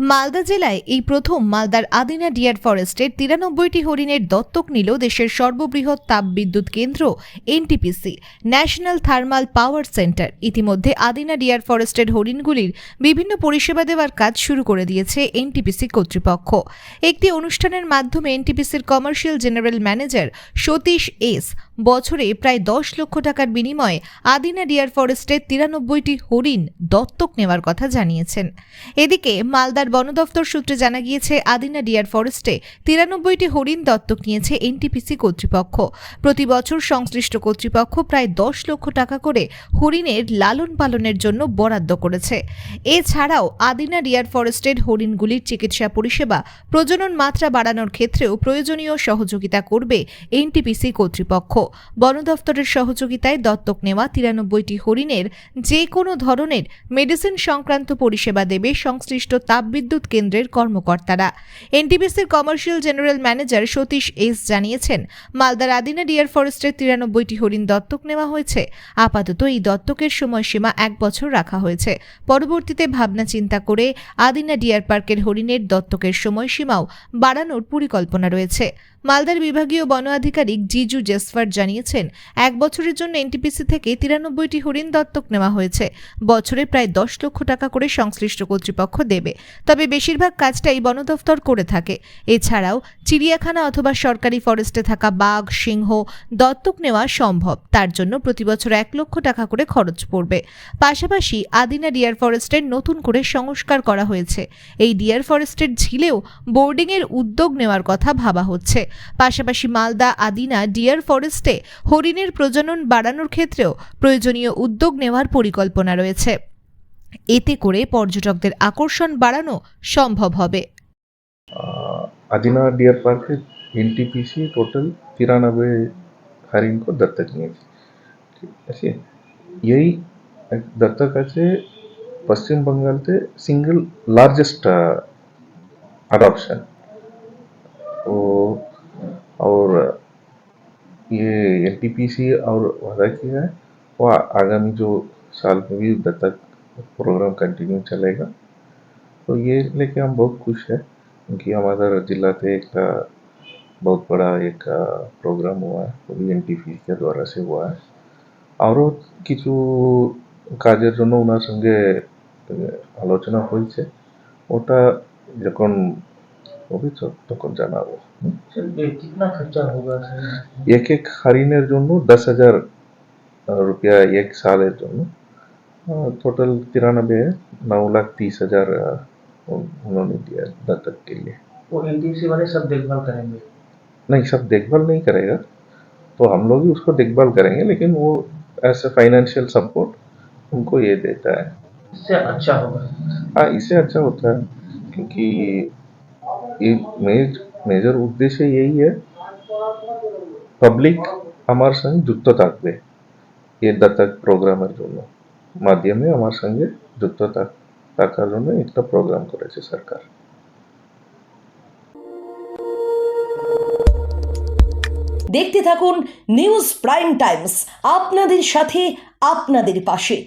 মালদা জেলায় এই প্রথম মালদার আদিনা ডিয়ার ফরেস্টের তিরানব্বইটি হরিণের দত্তক নিল দেশের সর্ববৃহৎ তাপবিদ্যুৎ কেন্দ্র NTPC national thermal power centre ইতিমধ্যে আদিনা ডিয়ার ফরেস্টের হরিণগুলির বিভিন্ন পরিষেবা দেওয়ার কাজ শুরু করে দিয়েছে এনটিপিসি কর্তৃপক্ষ। একটি অনুষ্ঠানের মাধ্যমে এনটিপিসির commercial general manager Satish S বছরে প্রায় দশ লক্ষ টাকার বিনিময়ে আদিনা ডিয়ার ফরেস্টের তিরানব্বইটি হরিণ দত্তক নেওয়ার কথা জানিয়েছেন। এদিকে মালদার বন দফতর সূত্রে জানা গিয়েছে, আদিনা ডিয়ার ফরেস্টে তিরানব্বইটি হরিণ দত্তক নিয়েছে এনটিপিসি কর্তৃপক্ষ। প্রতি বছর সংশ্লিষ্ট কর্তৃপক্ষ প্রায় দশ লক্ষ টাকা করে হরিণের লালন পালনের জন্য বরাদ্দ করেছে। এছাড়াও, আদিনা ডিয়ার ফরেস্টের হরিণগুলির চিকিৎসা পরিষেবা প্রজনন মাত্রা বাড়ানোর ক্ষেত্রেও প্রয়োজনীয় সহযোগিতা করবে এনটিপিসি কর্তৃপক্ষ। বন দফতরের সহযোগিতায় দত্তক নেওয়া তিরানব্বইটি হরিণের যে কোনো ধরনের মেডিসিন সংক্রান্ত পরিষেবা দেবে সংশ্লিষ্ট তাপবিদ্যুৎ কেন্দ্রের কর্মকর্তারা। এনটিপিসির commercial general manager Satish S জানিয়েছেন, মালদার আদিনা ডিয়ার ফরেস্টের তিরানব্বইটি হরিণ দত্তক নেওয়া হয়েছে। আপাতত এই দত্তকের সময়সীমা এক বছর রাখা হয়েছে। পরবর্তীতে ভাবনা চিন্তা করে আদিনা ডিয়ার পার্কের হরিণের দত্তকের সময়সীমাও বাড়ানোর পরিকল্পনা রয়েছে। মালদার বিভাগীয় বন আধিকারিক জিজু জেসফার জানিয়েছেন, এক বছরের জন্য এনটিপিসি থেকে তিরানব্বইটি হরিণ দত্তক নেওয়া হয়েছে। বছরে প্রায় দশ লক্ষ টাকা করে সংশ্লিষ্ট কর্তৃপক্ষ দেবে। তবে বেশিরভাগ কাজটাই বন দফতর করে থাকে। এছাড়াও চিড়িয়াখানা অথবা সরকারি ফরেস্টে থাকা বাঘ, সিংহ দত্তক নেওয়া সম্ভব। তার জন্য প্রতি বছর এক লক্ষ টাকা করে খরচ পড়বে। পাশাপাশি আদিনা ডিয়ার ফরেস্টের নতুন করে সংস্কার করা হয়েছে। এই ডিয়ার ফরেস্টের ঝিলেও বোর্ডিংয়ের উদ্যোগ নেওয়ার কথা ভাবা হচ্ছে। পাশাপাশি মালদা আদিনা ডিয়ার ফরেস্টে হরিণের প্রজনন বাড়ানোর ক্ষেত্রেও প্রয়োজনীয় উদ্যোগ নেওয়ার পরিকল্পনা রয়েছে এতে করে পর্যটকদের আকর্ষণ বাড়ানো সম্ভব হবে Adina deer park NTPC total तिरानबे हरिण को दत्तक নিয়েছে ঠিক আছে এই দত্তক আছে পশ্চিম बंगालते सिंगल लार्जेस्ट अडॉप्शन तो ये एनटीपीसी और वादा किया है वो आगामी जो साल में भी दत्तक प्रोग्राम कंटिन्यू चलेगा तो ये लेके हम बहुत खुश है क्योंकि हमारा जिला पे एक अ, बहुत बड़ा एक अ, प्रोग्राम हुआ है वो भी एन के द्वारा से हुआ है আরও কিছু কাজের জন্য ওনার সঙ্গে আহ, আলোচনা হয়েছে ওটা যখন वो भी জানাবো খরচা এক এক হরিণের জন্য জন্য टोटल उन्होंने दिया के लिए वो एनटीसी वाले सब देखभाल करेंगे नहीं सब देखभाल नहीं करेगा तो हम लोग ही उसको देखभाल करेंगे लेकिन वो ऐसे फाइनेंशियल सपोर्ट उनको ये देता है इससे अच्छा होगा हाँ इससे अच्छा होता है क्योंकि মেজর উদ্দেশ্য এই है পাবলিক আমার সঙ্গে যুক্ত থাকবে, এর দত্তক প্রোগ্রামের জন্য। মাধ্যমে আমার সঙ্গে যুক্ত থাকার জন্য একটা প্রোগ্রাম করেছে সরকার। দেখতে থাকুন নিউজ প্রাইম টাইমস আপনাদের সাথে, আপনাদের পাশে।